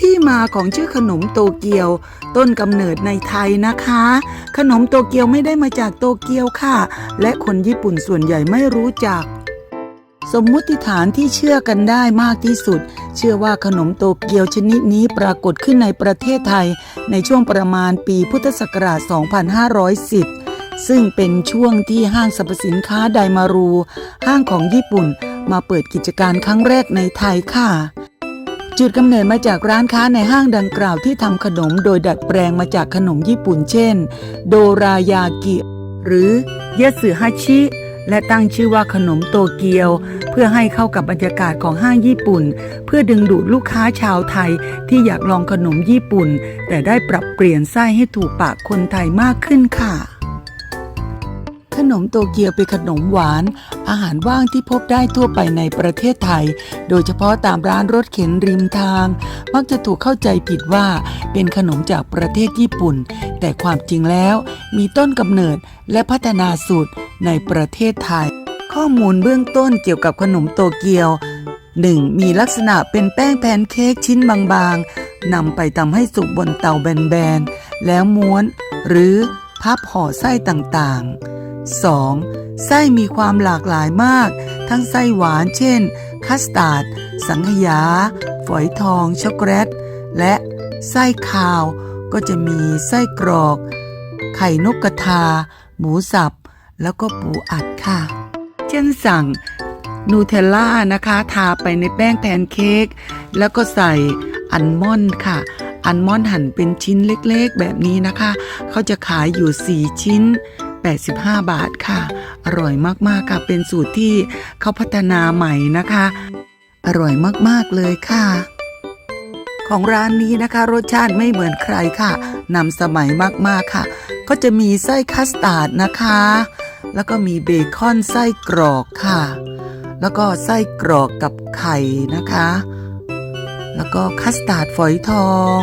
ที่มาของชื่อขนมโตเกียว ต้นกำเนิดในไทยนะคะ ขนมโตเกียวไม่ได้มาจากโตเกียวค่ะ และคนญี่ปุ่นส่วนใหญ่ไม่รู้จัก สมมุติฐานที่เชื่อกันได้มากที่สุด เชื่อว่าขนมโตเกียวชนิดนี้ปรากฏขึ้นในประเทศไทย ในช่วงประมาณปีพุทธศักราช 2510 ซึ่งเป็นช่วงที่ห้างสรรพสินค้าไดมารู ห้างของญี่ปุ่นมาเปิดกิจการครั้งแรกในไทยค่ะ จุดกำเนิดมาจากร้านค้าในห้างดังกล่าวที่ทำขนมโดยดัดแปลงมาจากขนมญี่ปุ่นเช่น โดรายากิ หรือเยสึฮาชิ และตั้งชื่อว่าขนมโตเกียว เพื่อให้เข้ากับบรรยากาศของห้างญี่ปุ่น เพื่อดึงดูดลูกค้าชาวไทยที่อยากลองขนมญี่ปุ่น แต่ได้ปรับเปลี่ยนไส้ให้ถูกปากคนไทยมากขึ้นค่ะ ขนมโตเกียวเป็นขนมหวาน อาหารว่างที่พบได้ทั่วไปในประเทศไทย โดยเฉพาะตามร้านรถเข็นริมทาง มักจะถูกเข้าใจผิดว่าเป็นขนมจากประเทศญี่ปุ่น แต่ความจริงแล้วมีต้นกำเนิดและพัฒนาสูตรในประเทศไทย ข้อมูลเบื้องต้นเกี่ยวกับขนมโตเกียว 1. มีลักษณะเป็นแป้งแพนเค้กชิ้นบางๆนำไปทำให้สุกบนเตาแบนๆ แล้วม้วน หรือพับห่อไส้ต่างๆ 2. ไส้มีความหลากหลายมาก ทั้งไส้หวานเช่น คัสตาร์ด สังขยา ฝอยทอง ช็อกโกแลต และไส้คาว ก็จะมีไส้กรอก ไข่นกกระทา หมูสับ แล้วก็ปูอัดค่ะ เช่นสั่งนูเทลล่านะคะทาไปในแป้งแพนเค้กแล้วก็ใส่อัลมอนด์ค่ะ อัลมอนด์หั่นเป็นชิ้นเล็กๆ แบบนี้นะคะ เขาจะขายอยู่ 4 ชิ้น 85 บาทค่ะ อร่อยมากๆค่ะ เป็นสูตรที่เขาพัฒนาใหม่นะคะ อร่อยมากๆเลยค่ะ ของร้านนี้นะคะ รสชาติไม่เหมือนใครค่ะนำสมัยมากๆค่ะ ก็จะมีไส้คัสตาร์ดนะคะ แล้วก็มีเบคอนไส้กรอกค่ะ แล้วก็ไส้กรอกกับไข่นะคะ แล้วก็คัสตาร์ดฝอยทอง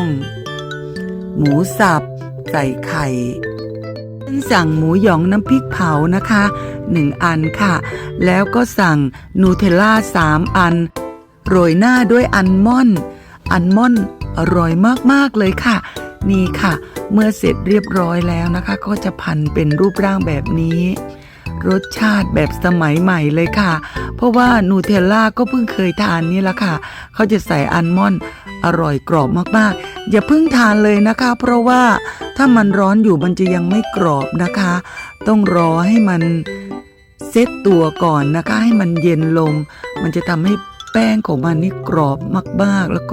หมูสับใส่ไข่ สั่งหมูหยองน้ำพริกเผานะคะหนึ่งอันค่ะ แล้วก็สั่งนูเทลล่าสามอัน โรยหน้าด้วยอัลมอนด์อัลมอนด์อร่อยมาก ๆ เลยค่ะ นี่ค่ะ เมื่อเสร็จเรียบร้อยแล้วนะคะ ก็จะพันเป็นรูปร่างแบบนี้ รสชาติแบบสมัยใหม่เลยค่ะ เพราะว่านูเทลล่าก็เพิ่งเคยทานนี่แหละค่ะ เขาจะใส่อัลมอนด์อร่อยกรอบมาก ๆ อย่าเพิ่งทานเลยนะคะ เพราะว่าถ้ามันร้อนอยู่มันจะยังไม่กรอบนะคะ ต้องรอให้มันเซตตัวก่อนนะคะ ให้มันเย็นลง มันจะทำให้แป้งของมันนี่กรอบมากๆแล้วก็